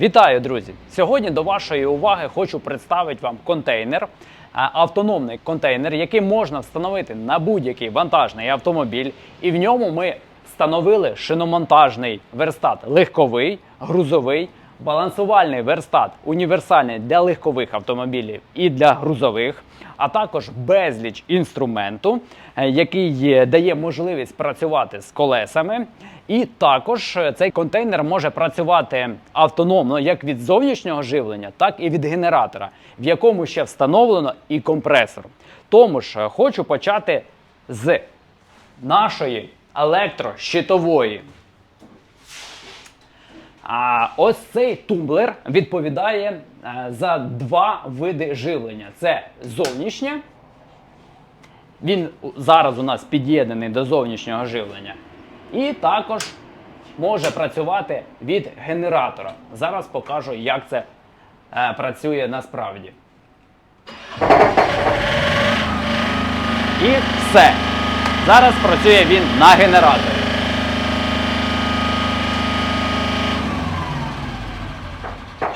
Вітаю, друзі! Сьогодні до вашої уваги хочу представити вам контейнер, автономний контейнер, який можна встановити на будь-який вантажний автомобіль. І в ньому ми встановили шиномонтажний верстат легковий, грузовий, балансувальний верстат універсальний для легкових автомобілів і для грузових, а також безліч інструменту, е, який дає можливість працювати з колесами. І також е, цей контейнер може працювати автономно як від зовнішнього живлення, так і від генератора, в якому ще встановлено і компресор. Тому ж е, хочу почати з нашої електрощитової. А ось цей тумблер відповідає е, за два види живлення: це зовнішнє. Він зараз у нас під'єднаний до зовнішнього живлення. І також може працювати від генератора. Зараз покажу, як це е, працює насправді. І все. Зараз працює він на генераторі.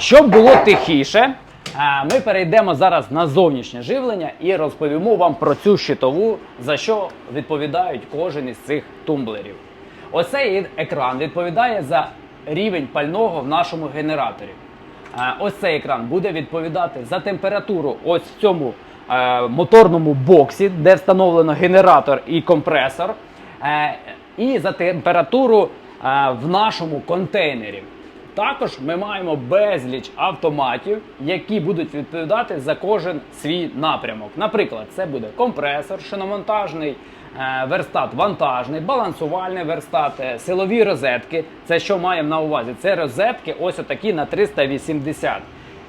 Щоб було тихіше, е, ми перейдемо зараз на зовнішнє живлення і розповімо вам про цю щитову, за що відповідають кожен із цих тумблерів. Оцей екран відповідає за рівень пального в нашому генераторі. Е, Ось цей екран буде відповідати за температуру ось в цьому е, моторному боксі, де встановлено генератор і компресор, і за температуру в нашому контейнері. Також ми маємо безліч автоматів, які будуть відповідати за кожен свій напрямок. Наприклад, це буде компресор, шиномонтажний е, верстат вантажний, балансувальний верстат, е, силові розетки. Це що маємо на увазі? Це розетки, ось отакі на 380.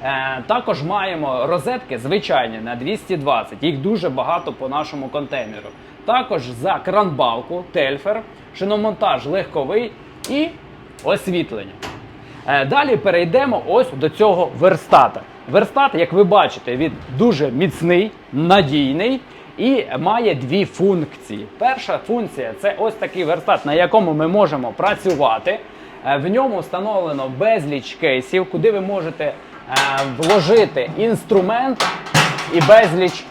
Е, також маємо розетки звичайні на 220. Їх дуже багато по нашому контейнеру. Також за кранбалку, тельфер, шиномонтаж легковий і освітлення. Е, Далі перейдемо ось до цього верстата. Верстат, як ви бачите, він дуже міцний, надійний і має дві функції. Перша функція це ось такий верстат, на якому ми можемо працювати. Е, В ньому встановлено безліч кейсів, куди ви можете е, вложити інструмент і безліч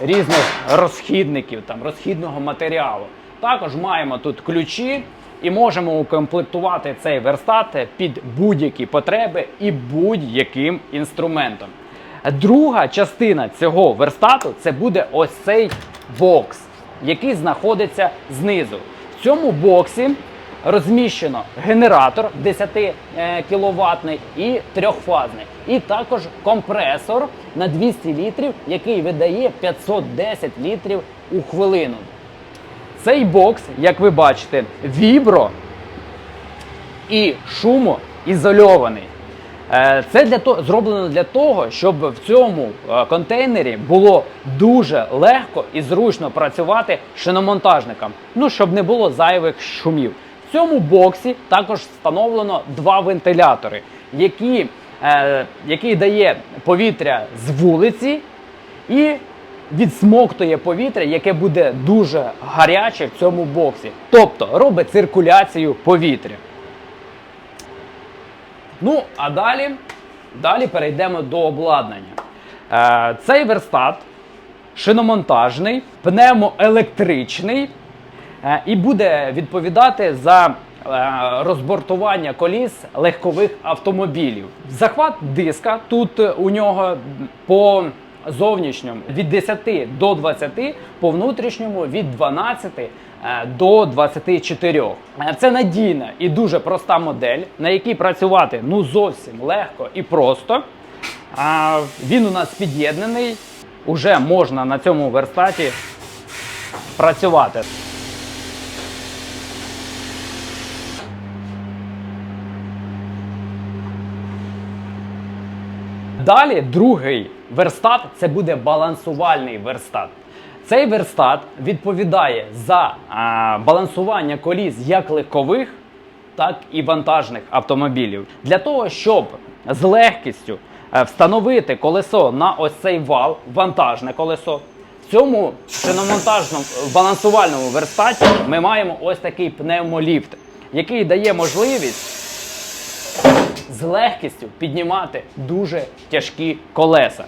різних розхідників, там розхідного матеріалу. Також маємо тут ключі і можемо укомплектувати цей верстат під будь-які потреби і будь-яким інструментом. Друга частина цього верстату це буде ось цей бокс, який знаходиться знизу. В цьому боксі розміщено генератор 10 кВт і трьохфазний, і також компресор на 200 літрів, який видає 510 літрів у хвилину. Цей бокс, як ви бачите, вібро і шумоізольований. Е, Це для того зроблено для того, щоб в цьому е, контейнері було дуже легко і зручно працювати шиномонтажникам. Ну щоб не було зайвих шумів. В цьому боксі також встановлено два вентилятори, які, е, який дає повітря з вулиці і відсмоктує повітря, яке буде дуже гаряче в цьому боксі. Тобто робить циркуляцію повітря. Ну, а далі, далі перейдемо до обладнання. Е, цей верстат шиномонтажний, пневмоелектричний е, і буде відповідати за е, розбортування коліс легкових автомобілів. Захват диска тут у нього по зовнішньому від 10 до 20, по внутрішньому від 12 е, до 24. Е, Це надійна і дуже проста модель, на якій працювати ну зовсім легко і просто. А, Він у нас під'єднаний. Уже можна на цьому верстаті працювати. Далі другий верстат це буде балансувальний верстат. Цей верстат відповідає за а, балансування коліс як легкових, так і вантажних автомобілів. Для того, щоб з легкістю е, встановити колесо на ось цей вал, вантажне колесо, в цьому шиномонтажному балансувальному верстаті ми маємо ось такий пневмоліфт, який дає можливість з легкістю піднімати дуже тяжкі колеса.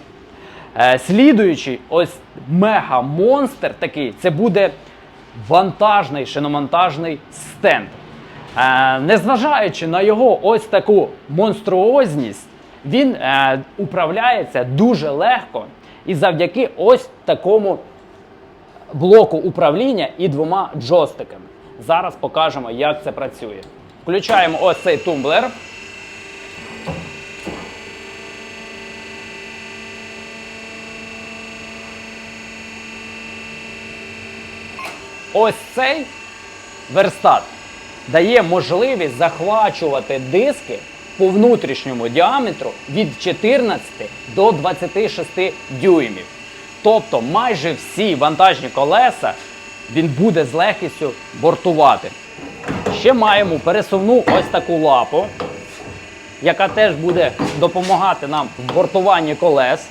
Е, слідуючий ось мега-монстр такий, це буде вантажний шиномонтажний стенд. Е, незважаючи на його ось таку монструозність, він е, управляється дуже легко і завдяки ось такому блоку управління і двома джойстиками. Зараз покажемо, як це працює. Включаємо ось цей тумблер. Ось цей верстат дає можливість захвачувати диски по внутрішньому діаметру від 14 до 26 дюймів. Тобто майже всі вантажні колеса він буде з легкістю бортувати. Ще маємо пересувну ось таку лапу, яка теж буде допомагати нам в бортуванні колес.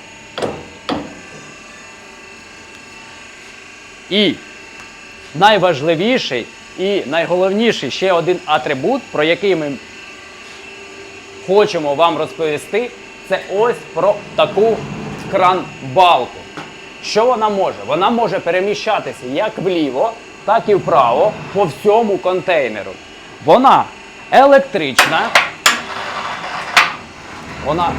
І найважливіший і найголовніший ще один атрибут, про який ми хочемо вам розповісти, це ось про таку кран-балку. Що вона може? Вона може переміщатися як вліво, так і вправо по всьому контейнеру. Вона електрична. Вона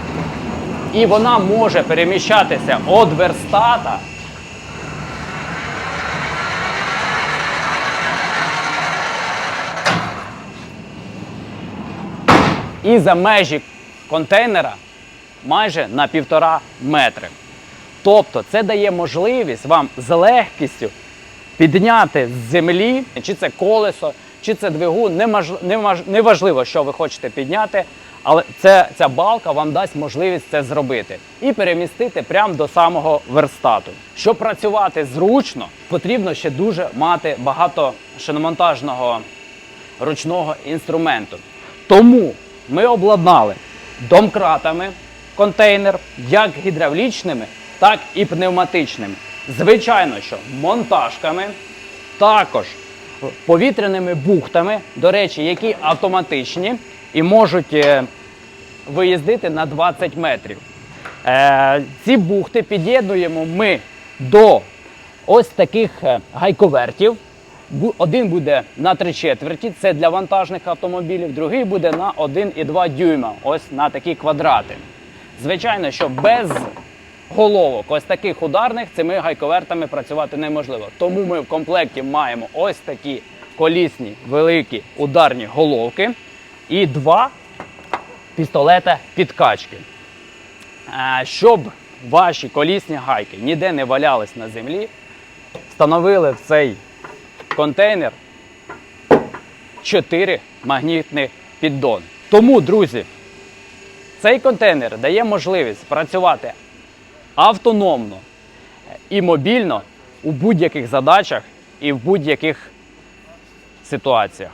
і вона може переміщатися від верстата і за межі контейнера майже на півтора метри. Тобто це дає можливість вам з легкістю підняти з землі, чи це колесо, чи це двигун, неважливо, що ви хочете підняти, але це, ця балка вам дасть можливість це зробити і перемістити прямо до самого верстату. Щоб працювати зручно, потрібно ще дуже мати багато шиномонтажного ручного інструменту. Тому ми обладнали домкратами контейнер як гідравлічними, так і пневматичними. Звичайно, що монтажками, також повітряними бухтами, до речі, які автоматичні і можуть е, виїздити на 20 метрів. Е, ці бухти під'єднуємо ми до ось таких е, гайковертів. Один буде на три четверті, це для вантажних автомобілів, другий буде на 1,2 дюйма, ось на такі квадрати. Звичайно, що без головок, ось таких ударних, цими гайковертами працювати неможливо. Тому ми в комплекті маємо ось такі колісні великі ударні головки і два пістолета підкачки. Е, Щоб ваші колісні гайки ніде не валялись на землі, встановили в цей контейнер 4 магнітний піддон. Тому, друзі, цей контейнер дає можливість працювати автономно і мобільно у будь-яких задачах і в будь-яких ситуаціях.